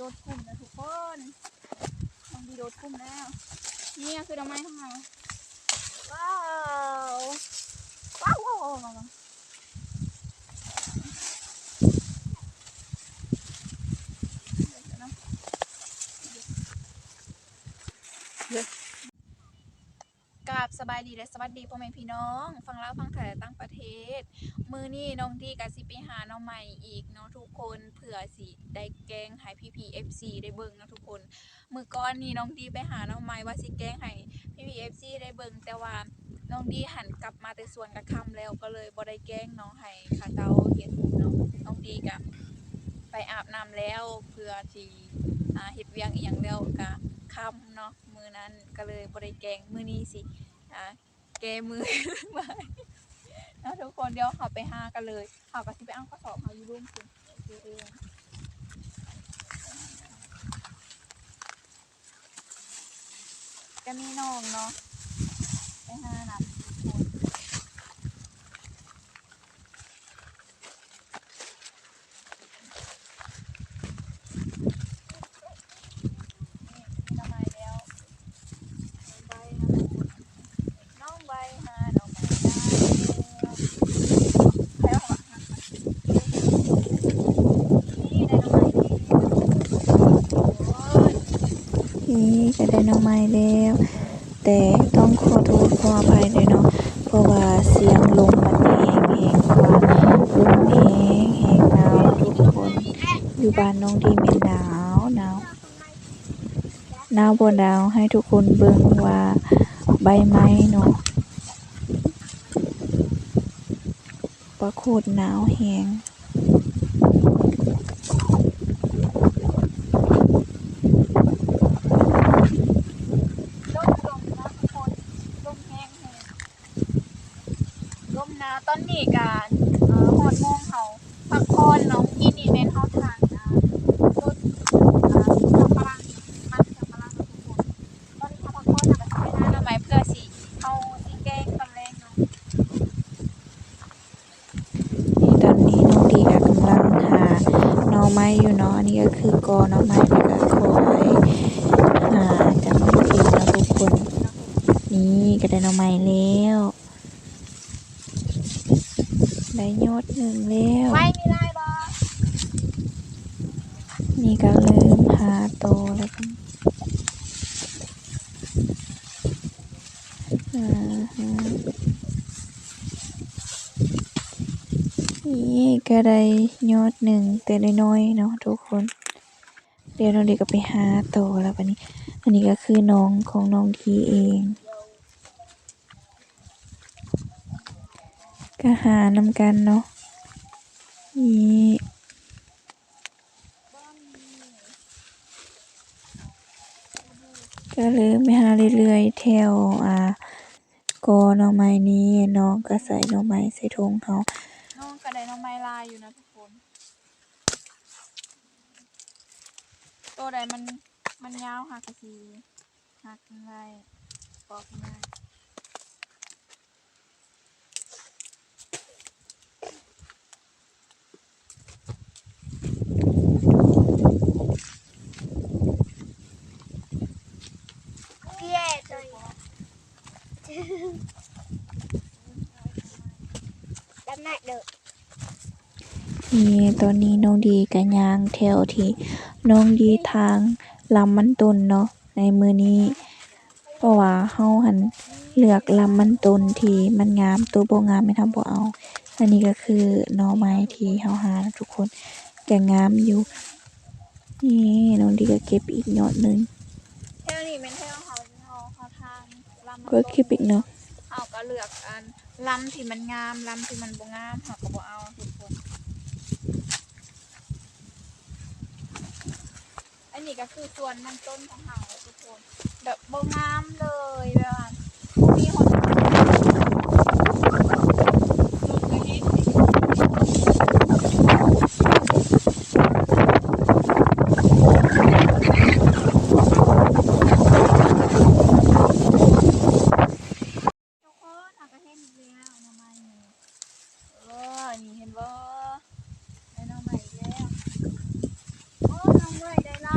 โดดกลุ่มนะทุกคนน้องดีโดดกลุ่มแล้วนี่คือดอกไม้ของเราว้าวว้าวว้าวว้าวว้าวเดี๋ยวนะกรา บายดีและสวัสดีพ่อแม่พี่น้อง ฟังเล่าฟังถ่ายต่างประเทศ มือนี่น้องดีกับสิไปหาน้องใหม่อีกเนาะทุกคนเผื่อสิได้แกงให้พี่พีเอฟซีได้เบิ่งเนาะทุกคน มือก้อนนี้น้องดีไปหาน้องใหม่ว่าสิแกงให้พี่พีเอฟซีได้เบิ่งแต่ว่าน้องดีหันกลับมาแต่ส่วนกระคำแล้วก็เลยบ่ได้แกงน้องให้ขาเตาเห็นเนาะน้องดีกับไปอาบน้ำแล้วเพื่อที่เฮ็ดเวียงอีหยังแล้วก็ค่ำเนาะมือนั้นก็เลยบ่ได้แกงมือนี้สิ อ่าแกมือมานะทุกคนเดี๋ยวเขาไปหากันเลยเขาก็สิไปอ้าข้อสอบเขาอยู่ร่วมกันโอเองก็มีน้องเนาะไปหาหนักน้องใบแล้วน้องใบนะน้องใบหาน้องใบได้แล้ว นี่ก็ได้น้องไม้แล้ว แต่ต้องขอโทษขออภัยด้วยเนาะเพราะว่าเสียงลมมันแหงแหงกว่าลมแหงแหงหนาวทุกคนอยู่บ้านน้องดีแม่นหนาวหนาวหนาวบ่หนาวให้ทุกคนเบิ่งว่าใบไม้เนาะว่าโคตรหนาวแหง ลมลมนะทุกคนลมแห้งแห้งลมหนาวตอนนี้การเอ่อหอดโมงเขาพักผ่อนน้องกินนี่เป็นเขาทานนะรถอ่าทำพลังมันทำพลังทุกคนตอนนี้เขาพักผ่อนนะมันไปหน้าทำไมเพื่อสิเอาสิแกงตำแรงเนาะ นี่ตอนนี้น้องดีก็กำลังหาหน่อไม้อยู่เนาะอันนี้ ก็คือกอหน่อไม้แล้อยหาจากน้องดีนะทุกคน นี่ก็ได้น่อไม้แล้วได้ยอดหนึ่งแล้วไม่มีไรบอนี่ก็เริ่มหาโตแล้วกันอ่าฮะนี่ก็ได้ยอดหนึ่งแต่น้อยๆเนาะทุกคน เดี๋ยวน้องเด็กก็ไปหาโตแล้ววันนี้ อันนี้ก็คือน้องของน้องทีเอง ก็หานำกันเนาะนี่ก็เลยไปหาเรื่อยๆแถวอ่ากอหน่อไม้นี้น้องก็ใส่หน่อไม้ใส่ถุงเขาน้องกระได้น้องไม้ลายอยู่นะทุกคน ตัวใดมันมันยาวหักกะสีหักยังไงปอกยังไงเย่เลยดำหนักเด้อนี่ตอนนี้น้องดีก็ย่างแถวที่ น้องดีทางลำมันต้นเนาะในมือนี้ เพราะว่าเฮาหันเลือกลำมันต้นที่มันงามตัวบ่งามไม่ทำบ่เอาอันนี้ก็คือหน่อไม้ที่เฮาหานะทุกคนก็งามอยู่นี่น้องดีก็เก็บอีกยอดหนึงเท่านี้เป็นเท่าเขาเขาเขาทางลำมันก็เก็บอีกเนาะเอาก็เลือกอันลำที่มันงามลำที่มันบ่งามเขาก็บ่เอาทุกคน อันนี้ก็คือส่วนมันต้นของเขาทุกคนแบบบ่งามเลยแบบมีคนลูกก็เห็น ทุกคนอาก็เห็นอีกแล้วหน้ำไม้นี่เออนี่เห็นบ่ได้หน้ำไม้อีกแล้วโอ้น้องเมื่อยได้ไล่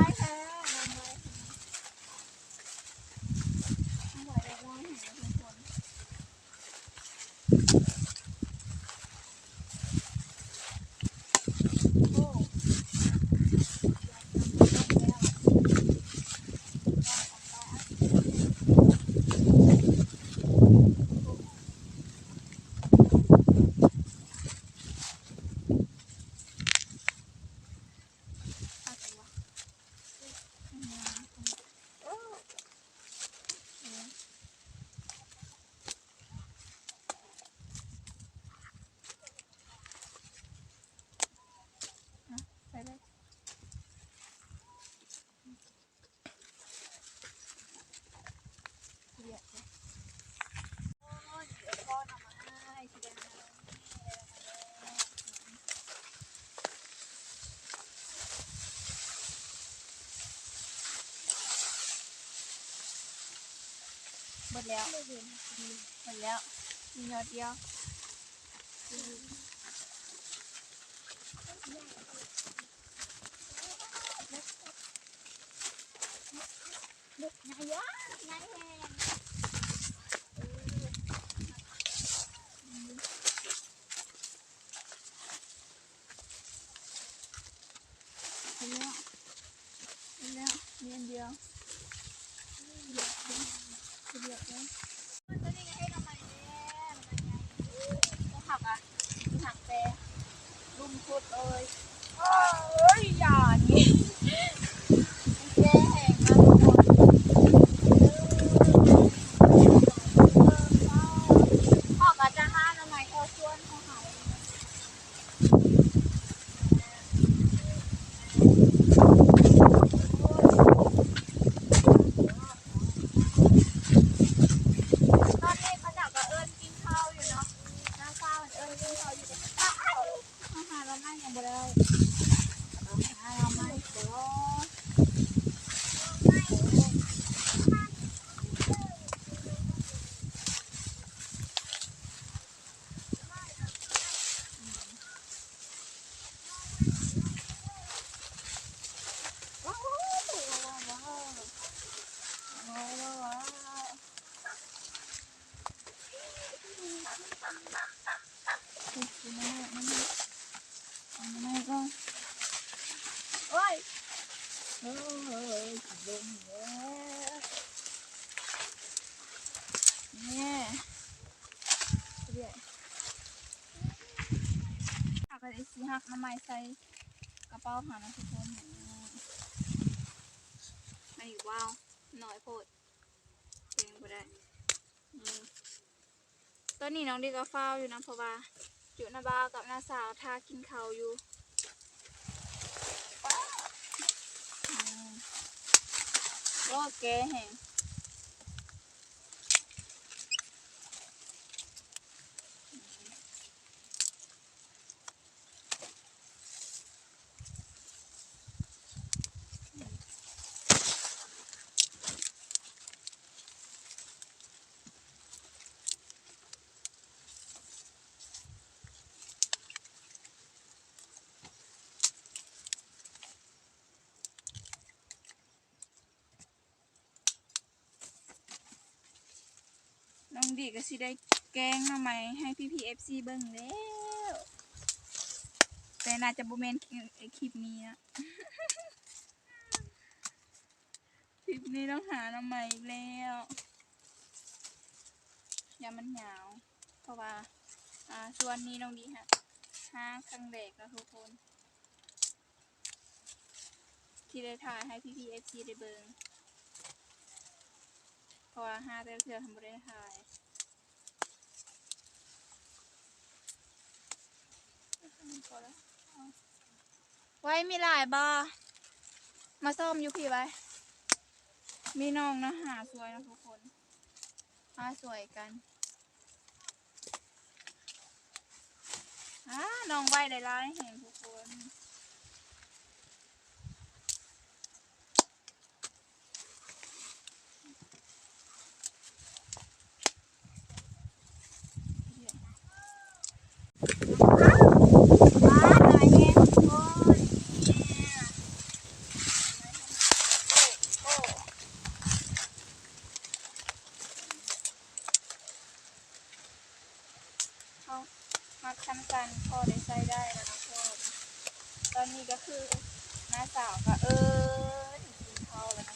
หม ดแล้วหมดแล้วมียอดเดียวนายะนายแหง หมดแล้วหมดแล้วมีอันเดียวเดียวเดียวเดียวเดียว ตัวนี้ก็ให้ทำไมเนี่ย ผักอะมีผักแปรรุมชุด เลยเอ้ยอย่านี่แย่แหงมากทุกคนพ่อก็จะห้าทำไมเท่าชวนเขาหายตอนนี้เขาจับกับเอิญกินข้าวอยู่เนาะน้าข้าวเอิญกินข้าวอยู่ อาหารเราไม่ยังบ่ได้อาหารเราไม่เดี๋ยวว้าวว้าวว้าวว้าวว้าวว้าว ไม่ไม่ไม่ไม่ก็โอ้ยเฮ้ยลงแล้วเนี่ยเดี๋ยวหักอะไร สิหักน้ำไม้ใส่กระเป๋าหานะทุกคนไม่ว้าวหน่อยโพดเพลงก็ได้ตอนนี้น้องดีก็เฝ้าอยู่นะเพราะว่าอยู่น้าบาวกับน้าสาวทากินเขาอยู่โอ้แกแห่ง น้องดีก็สิได้แกงมาใหม่ให้พี่พีเอฟซีเบิ่งแล้ว แต่น่าจะบูเมนคลิปนี้นะคลิปนี้ต้องหานำใหม่อีกแล้วยามันหยาว เพราะว่าอ่าส่วนนี้น้องดีฮะห้าครั้งแรกแล้วทุกคน ที่ได้ถ่ายให้พี่พีเอฟซีได้เบิ่งเพราะว่าห้าแต่เทือทำไม่ได้ถ่าย ไว้มีหลายบอมาซ่อมอยู่พี่ไว้ มีน้องนะหาสวยนะทุกคนหาสวยกันอ่าน้องไว้ได้ร้ายเห็นทุกคนเนี่ยโอ้โอ้เขา มัดคันกันพอได้ใช้ได้แล้วทุกคนตอนนี้ก็คือน้าสาวก็เออกินข้าวแล้ว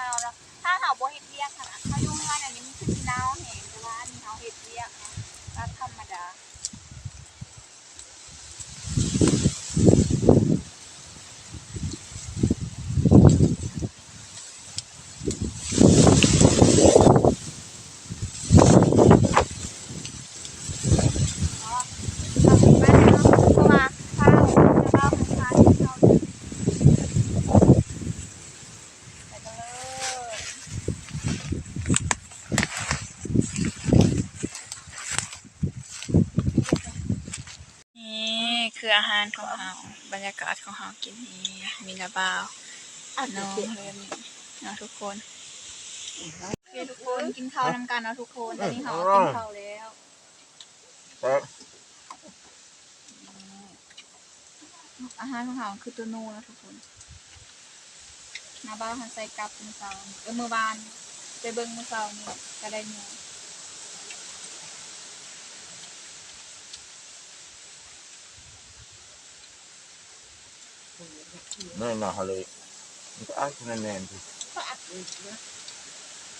าวเนาะถ้าเฮวบ รรยากาศของเฮากินนี่มีระบาวอะน้องเดี๋ยวเรียนนี่เนาะทุกคนโอเคทุกคนกินข้าวนำกันเนาะทุกคนตอนนี้เฮากินข้าวแล้วครับอาหารของเฮาคือตัวนูนะทุกคนหนาบ้าวหันใส่กับมือเสาเออมือบานไปเบิ่งมือเสานี่ก็ได้นู นั่นน่ะเลยมันก็อ้างคะแนนดิ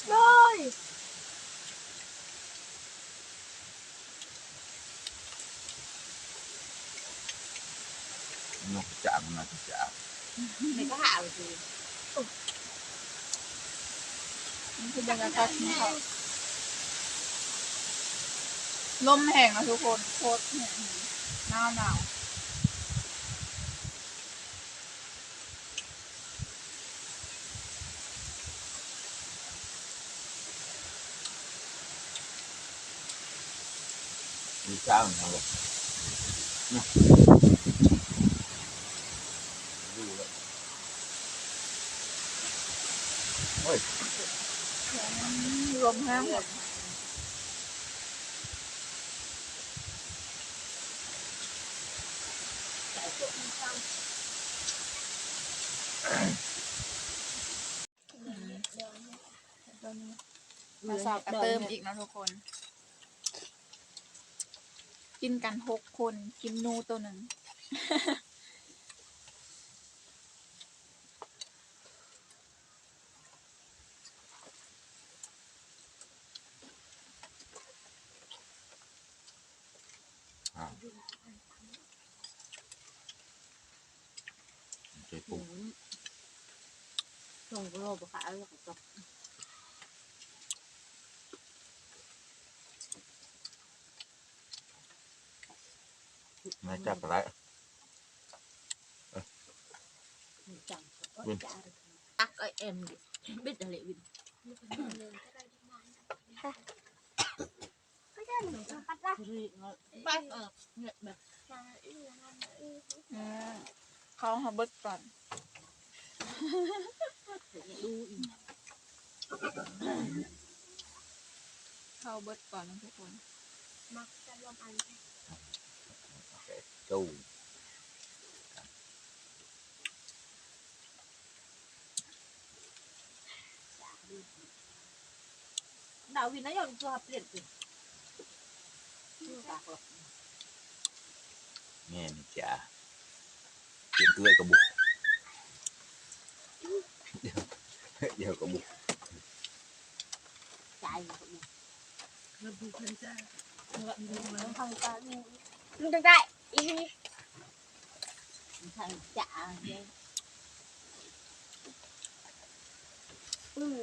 เลยนกจามนะจามเด็กก็หาเลยสินี่คือบรรยากาศของเขาลมแห้งนะทุกคนโคตรแห้งหนาวหนาว มีเจ้าหนึ่งเลยนะดูแล้วเฮ้ยลมแห้งหมดมาสอบก็เติมอีกนะทุกคน กินกันหกคนกินนูตัวหนึ่งเจ๊ปุ๊บส่งโลบค่ะแล้วก็จบ มาจับอะไรจังตักไอเอ็มดิบิดอะไรวินไปเออเนี่ยแบบอืมเขาหาเบิดก่อนดูอีกเขาเบิดก่อนนะทุกคนตู้ดาวินนะยังตัวเปลี่ยนสิแง่นี่ จ้าเปลี่ยนเกลือกระบุกเดี๋ยวเดี๋ยวกระบุกใจมั นดูคนใจมันทางการมันได้อีกทางจ่าเนี่ยอืม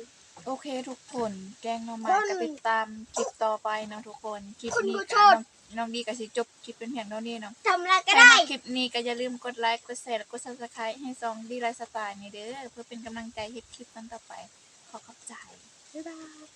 โอเคทุกคนแกงหน่อไม้คนก็ติดตามคลิปต่อไปเนาะทุกคนคลิปคุณนี้ผู้ก็ชน้อมงน้องดีก็สิจบคลิปเป็นเพียงเท่านี้เนาะทำอะไรก็ใครได้มาคลิปนี้ก็อย่าลืมกดไลค์กดแชร์และกด subscribe ให้ซองดีไลฟ์สไตล์นี่เด้อเพื่อเป็นกำลังใจให้คลิปต่อไป ขอขอบใจ บ๊ายบาย